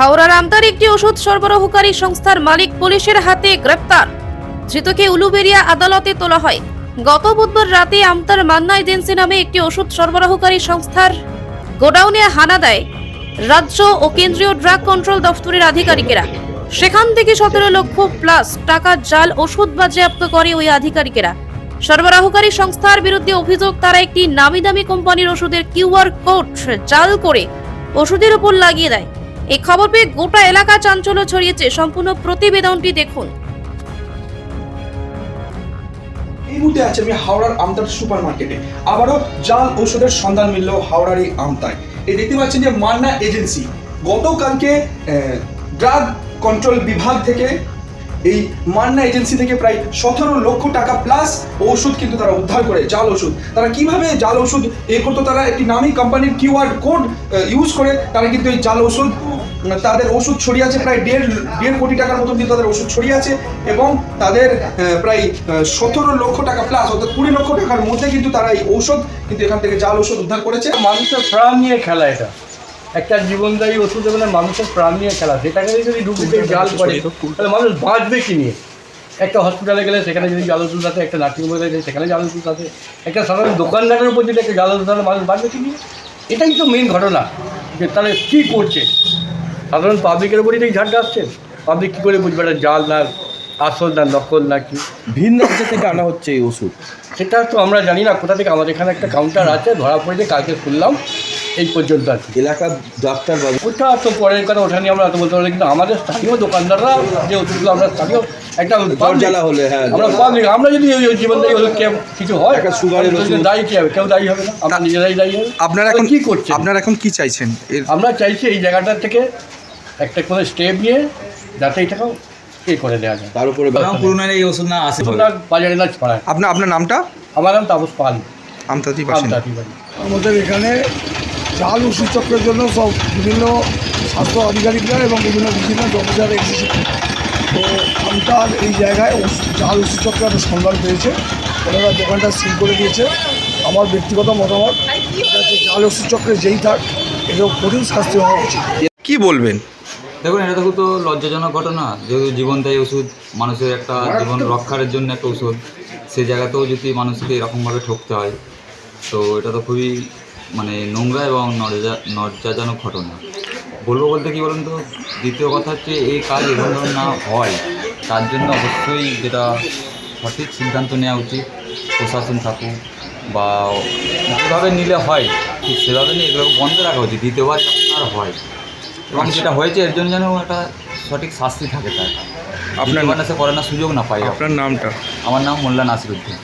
হাওড়ার আমতার একটি ওষুধ সরবরাহকারী সংস্থার মালিক পুলিশের হাতে গ্রেপ্তার। ধৃতকে উলুবেরিয়া আদালতে তোলা হয়। গত বুধবার রাতে আমতার মান্না এজেন্সি নামে একটি ওষুধ সরবরাহকারী সংস্থার গোডাউনে হানা দেয়। রাজ্য ও কেন্দ্রীয় ড্রাগ কন্ট্রোল দফতরের আধিকারিকেরা। সেখান থেকে সতেরো লক্ষ প্লাস টাকা জাল ওষুধ বাজেয়াপ্ত করে ওই আধিকারিকেরা। সরবরাহকারী সংস্থার বিরুদ্ধে অভিযোগ, তারা একটি নামি দামি কোম্পানির ওষুধের কিউআর কোড জাল করে ওষুধের উপর লাগিয়ে দেয়। এই খবর পেয়ে গোটা এলাকা চাঞ্চল্য ছড়িয়েছে। সম্পূর্ণ প্রতিবেদনটি দেখুন। এই মুহূর্তে আছে আমি হাওড়ার আমতার সুপার মার্কেটে আবারও জাল ঔষধের সন্ধান মিলল হাওড়ার এই আমতায়। এই দেখতে পাচ্ছেন যে মান্না এজেন্সি, গতকালকে ড্রাগ কন্ট্রোল বিভাগ থেকে এই মান্না এজেন্সি থেকে প্রায় সতেরো লক্ষ টাকা প্লাস ওষুধ কিন্তু তারা উদ্ধার করে, জাল ওষুধ তারা কীভাবে জাল ওষুধ এ করতো? তারা একটি নামী কোম্পানির কিউআর কোড ইউজ করে, তারা কিন্তু এই জাল ওষুধ তাদের ওষুধ ছড়িয়ে আছে প্রায় দেড় দেড় কোটি টাকার মতন কিন্তু তাদের ওষুধ ছড়িয়ে আছে এবং তাদের প্রায় সতেরো লক্ষ টাকা প্লাস অর্থাৎ কুড়ি লক্ষ টাকার মধ্যে কিন্তু তারা এই ঔষধ কিন্তু এখান থেকে জাল ওষুধ উদ্ধার করেছে। মানুষের প্রাণ নিয়ে খেলা এটা। একটা জীবনদায়ী ওষুধ মানে মানুষের প্রাণ নিয়ে খেলা। সেটাকে যদি ডুবুতে জাল করে তাহলে মানুষ বাঁচবে কি নিয়ে? একটা হসপিটালে গেলে সেখানে যদি জাল ওষুধ আছে একটা নার্সিংহোমে গেলে সেখানে জাল ওষুধ আছে একটা সাধারণ দোকানদারের উপর যদি একটা জাল ওষুধ মানুষ বাঁচবে কি নিয়ে? এটাই তো মেন ঘটনা। যে তাহলে কী করছে? সাধারণ পাবলিকের উপরই তো এই ঝাড়টা আসছে পাবলিক কী করে বুঝবে এটা জাল না আসল না নকল না কি? ভিন্ন রাজ্য থেকে আনা হচ্ছে এই ওষুধ। সেটা তো আমরা জানি না কোথা থেকে? আমাদের এখানে একটা কাউন্টার আছে ধরা পড়েছে কালকে শুনলাম এই পর্যন্ত কি। এলাকার ডাক্তার বাবু ওটা তো পরের কথা ওঠা নিয়ে আমরা অত বলতে পারি কিন্তু আমাদের স্থানীয় দোকানদাররা যে ওষুধগুলো আমরা স্থানীয় একটা জ্বালা হলে, হ্যাঁ, আমরা। পাবলিক আমরা যদি ওই ওই জীবনদায়ী ওষুধ খেয়ে কিছু হয় একটা সুগারের ওষুধ। দায়ী কে হবে? কেউ দায়ী হবে না আমরা নিজেরাই দায়ী হবে আপনারা এখন কী করছে আপনারা এখন কী চাইছেন? এর আমরা চাইছি এই জায়গাটা থেকে একটা কোনো স্টেপ নিয়ে যাতে এটাকেও এ করে দেওয়া যায়। তার উপরে পুরোনোর এই ওষুধ না আসে বাজারে না ছড়ায় আপনার আপনার নামটা? আমার নাম তাপস পাল। আমতাতি আমতাতি বাড়ি। আমাদের এখানে জাল ওষুধ চক্রের জন্য সব বিভিন্ন স্বাস্থ্য আধিকারিকরা এবং বিভিন্ন বিভিন্ন অফিসার এসেছে। তো আমতার এই জায়গায় জাল ওষুধ চক্রে একটা সন্ধান পেয়েছে। ওনারা দোকানটা সিল করে দিয়েছে। আমার ব্যক্তিগত মতামত জাল ওষুধ চক্রে যেই থাক এরকম কঠিন শাস্তি হওয়া উচিত। কি বলবেন? দেখুন এটা তো লজ্জাজনক ঘটনা। যেহেতু জীবনদায়ী ওষুধ মানুষের একটা জীবন রক্ষার জন্য একটা ওষুধ। সেই জায়গাতেও যদি মানুষকে এরকমভাবে ঠকতে হয় তো এটা তো খুবই মানে নোংরা এবং লজ্জাজনক ঘটনা। বলব বলতে কি বলুন তো? দ্বিতীয় কথা হচ্ছে এই কাজ এরকম না হয় তার জন্য অবশ্যই যেটা সঠিক সিদ্ধান্ত নেওয়া উচিত প্রশাসন থাকুক বা যেভাবে নিলে হয় ঠিক সেভাবে নিয়ে এগুলো বন্ধ রাখা উচিত। দ্বিতীয়বার আর হয়। এবং যেটা হয়েছে এর জন্য যেন একটা সঠিক শাস্তি থাকে তার। আপনার মানে সে করানোর সুযোগ না পাই। আপনার নামটা? আমার নাম মোল্লা নাসিরুদ্দিন।